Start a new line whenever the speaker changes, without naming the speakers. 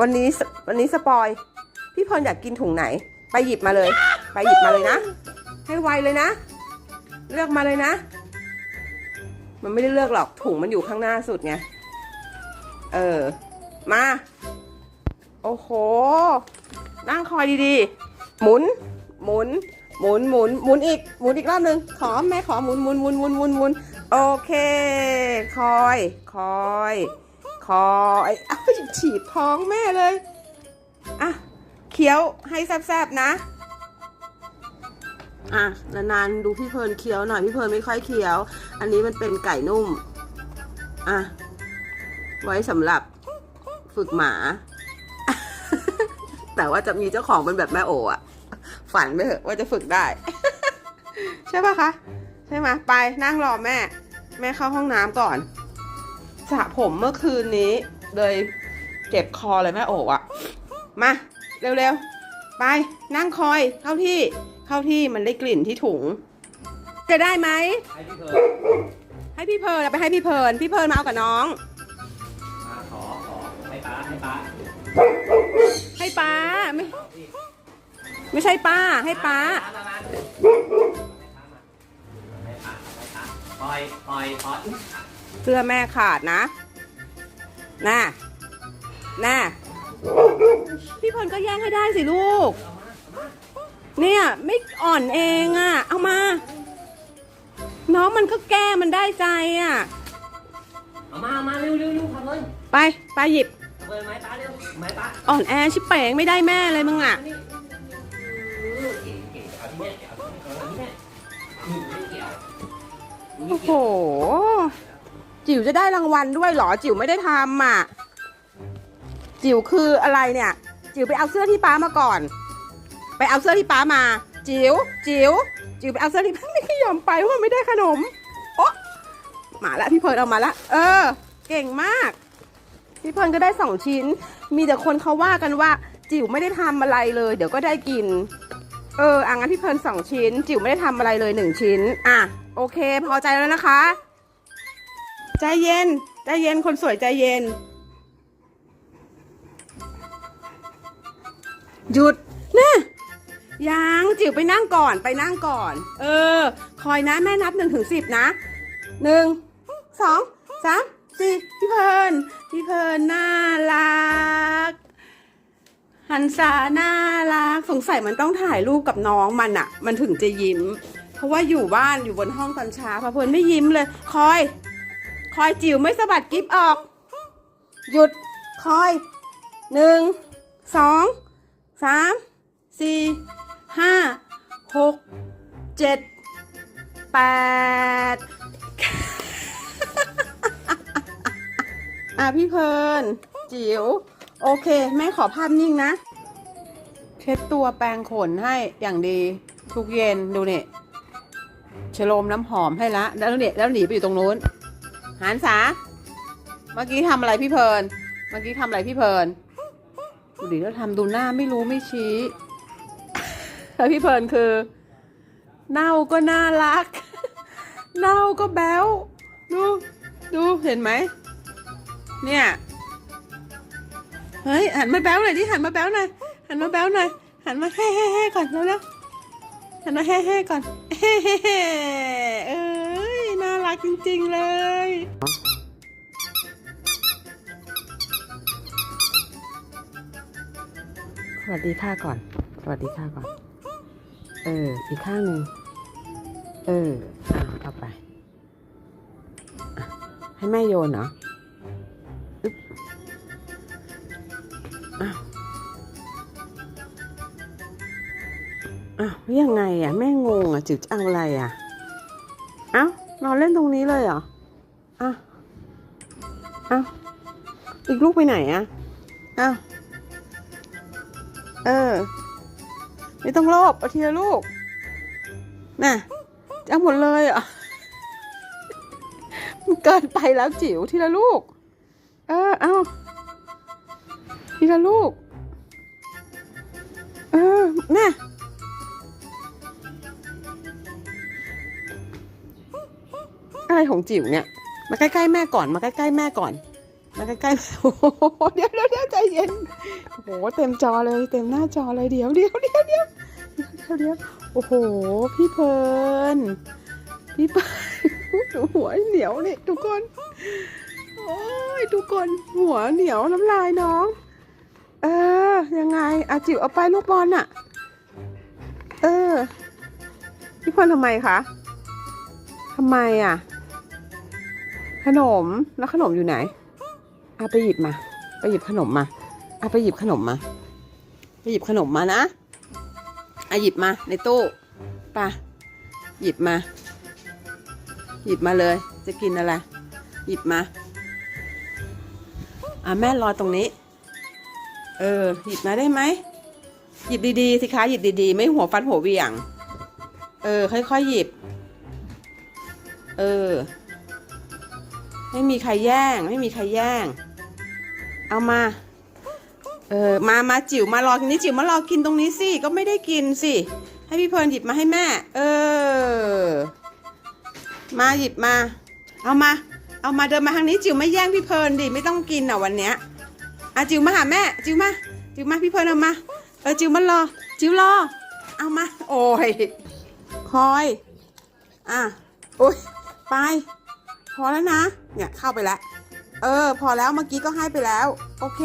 วันนี้วันนี้สปอย พี่พรอยากกินถุงไหน ไปหยิบมาเลย ไปหยิบมาเลยนะ ให้ไวเลยนะ เลือกมาเลยนะ มันไม่ได้เลือกหรอกถุงมันอยู่ข้างหน้าสุดไง เออ มา โอ้โห นั่งคอยดีๆ หมุน หมุน หมุน หมุน หมุนอีก หมุนอีกรอบหนึ่งขอแม่ขอหมุนหมุนหมุนหมุนหมุนหมุนโอเค คอย คอย คอยเอ้าฉีดท้องแม่เลย อะ เคี้ยวให้แซบๆนะ อะ นานๆดูพี่เพลิร์นเคี้ยวหน่อย พี่เพลิร์นไม่ค่อยเคี้ยว อันนี้มันเป็นไก่นุ่ม อะ ไว้สำหรับฝึกหมา แต่ว่าจะมีเจ้าของเป็นแบบแม่โออะฝันไปเถอะว่าจะฝึกได้ ใช่ปะคะ ใช่ไหมไปนั่งรอแม่ แม่เข้าห้องน้ำก่อน สระผมเมื่อคืนนี้ เลยเจ็บคอเลยแม่โออะมา เร็วๆ ไปนั่งคอยเข้าที่เข้าที่มันได้กลิ่นที่ถุง จะได้ไหม
ให้พี่เพิร์น
ให้พี่เพลิร์นเอาไปให้พี่เพลิร์นพี่เพลิร์นมาเอากับน้อง
มาขอขอให้ป้าให้ป้า
ให้ป้าไม่ไม่ใช่ป้าให้ป้า
มามามาให้ป้าให้ป้าปล่อยปล่อยปล่อย
เสื้อแม่ขาดนะน่ะน่ะพี่พลก็แย่งให้ได้สิลูก เนี่ยไม่อ่อนเองอะ่ะ เอามา น้องมันก็แก้มันได้ใจอะ่ะ
เอามาเอามาเร็วเร็วเร็วขับเลย
ไปไปหยิบ
ขับเลยไม้ป้าเร็วไม้ป้า
อ่อนแอชิบเป๋งไม่ได้แม่เลยมึงอะ
นี่เก่งเก่งเอาที่แม่เอาที่แม่เอาที่แม่นี่ไม่เกี่ยวนี่
โอ้โห
เกี่ยว
จิ๋วจะได้รางวัลด้วยเหรอจิ๋วไม่ได้ทำอะ จิ๋วคืออะไรเนี่ย จิ๋วไปเอาเสื้อที่ป้ามาก่อน ไปเอาเสื้อที่ป้ามา จิ๋วจิ๋วจิ๋วไปเอาเสื้อที่ป้าไม่ยอมไปว่าไม่ได้ขนมโอ๊ะมาละพี่เพิร์นเอามาละเออ เก่งมาก พี่เพิร์นก็ได้สองชิ้น มีแต่คนเขาว่ากันว่า จิ๋วไม่ได้ทำอะไรเลย เดี๋ยวก็ได้กินเอออะงั้นพี่เพิร์นสองชิ้น จิ๋วไม่ได้ทำอะไรเลยหนึ่งชิ้น อะ โอเค พอใจแล้วนะคะ ใจเย็น ใจเย็นคนสวยใจเย็น หยุดนะยังจิ๋วไปนั่งก่อนไปนั่งก่อน เออ คอยนะแม่นับหนึ่งถึงสิบนะหนึ่งสองสามสี่พี่เพลินพี่เพลินน่ารักหันษาน่ารักสงสัยมันต้องถ่ายรูปกับน้องมันอะมันถึงจะยิ้ม เพราะว่าอยู่บ้านอยู่บนห้องตอนเช้าพะเพลินไม่ยิ้มเลย คอย คอยจิ๋วไม่สะบัดกิ๊บออก หยุดคอยหนึ่งสองสามสี่ห้าหกเจ็ดแปดอะพี่เพลินจิ๋วโอเค แม่ขอภาพนิ่งนะ เช็ดตัวแปรงขนให้อย่างดี ทุกเย็นดูเนี่ยชโลมน้ำหอมให้ละ แล้วเนี่ยแล้วหนีไปอยู่ตรงโน้น หานสา เมื่อกี้ทำอะไรพี่เพลิน เมื่อกี้ทำอะไรพี่เพลินดูดิแล้วทำดูหน้าไม่รู้ไม่ชี้แล้วพี่เพลินคือ เน่าก็น่ารัก เน่าก็แบ๊วดูดูเห็นไหม เนี่ย เฮ้ยหันมาแบ๊วหน่อยดิหันมาแบ๊วหน่อยหันมาแบ๊วหน่อยหันมาแฮ่แฮ่แฮ่ก่อนแล้วแล้วหันมาแฮ่แฮ่ก่อนแฮ่แฮ่แฮ่เอ้ยน่ารัก จริงๆเลย สวัสดีค่ะก่อน สวัสดีค่ะก่อน เออ อีกข้างหนึ่ง เอออะเอาไป ให้แม่โยนเหรออึ๊บอ้าวอ้าวยังไงอะ แม่งงอะจิ๋วจะเอาอะไรอะ เอ้า นอนเล่นตรงนี้เลยเหรออ้าวอ้าวอีกลูกไปไหนอะอ้าวเออ ไม่ต้องโลภเอาทีละลูก น่ะจะเอาหมดเลยอะมันเกินไปแล้วจิ๋วทีละลูก เออ เอาทีละลูก เออ น่ะ อะไรของจิ๋วเนี่ย มาใกล้ๆแม่ก่อน มาใกล้ๆแม่ก่อน มาใกล้ๆโอ้โหเดี๋ยวเดี๋ยวใจเย็น โอ้โหเต็มจอเลย เต็มหน้าจอเลยเดี๋ยวเดี๋ยวเดี๋ยวเดี๋ยวเดี๋ยวเดี๋ยวโอ้โห พี่เพลิร์นพี่เพลิร์นดูหัวเหนียวนี่ทุกคน โอ้ยทุกคนหัวเหนียวน้ำลายน้อง เออ ยังไงอาจิ๋วเอาไปลูกบอลน่ะ เออ พี่เพลิร์นทำไมคะทำไมอะ ขนมแล้วขนมอยู่ไหนเอาไปหยิบมา ไปหยิบขนมมาเอาไปหยิบขนมมา ไปหยิบขนมมานะเอาหยิบมาในตู้ไปะหยิบมา หยิบมาเลย จะกินอะไร หยิบมาอะแม่รอตรงนี้ เออ หยิบมาได้ไหมหยิบดีๆสิคะหยิบดีๆ ไม่หัวฟัดหัวเวี่ยง เออ ค่อยๆหยิบ เออ ไม่มีใครแย่ง ไม่มีใครแย่ง เอามา เออมามาจิ๋วมารอกินนี้จิ๋วมารอกินตรงนี้สิก็ไม่ได้กินสิให้พี่เพลินหยิบมาให้แม่ เออ มาหยิบมา เอามา เอามาเดินมาทางนี้จิ๋วไม่แย่งพี่เพลินดิไม่ต้องกินอะวันเนี้ยอะจิ๋วมาหาแม่ จิ๋วมาจิ๋วมาพี่เพลินเอามาเออจิ๋วมารอ จิ๋วรอ เอามา โอ้ยคอย อะโอ้ยไป พอแล้วนะ เนี่ยเข้าไปแล้ว เออ พอแล้วเมื่อกี้ก็ให้ไปแล้ว โอเค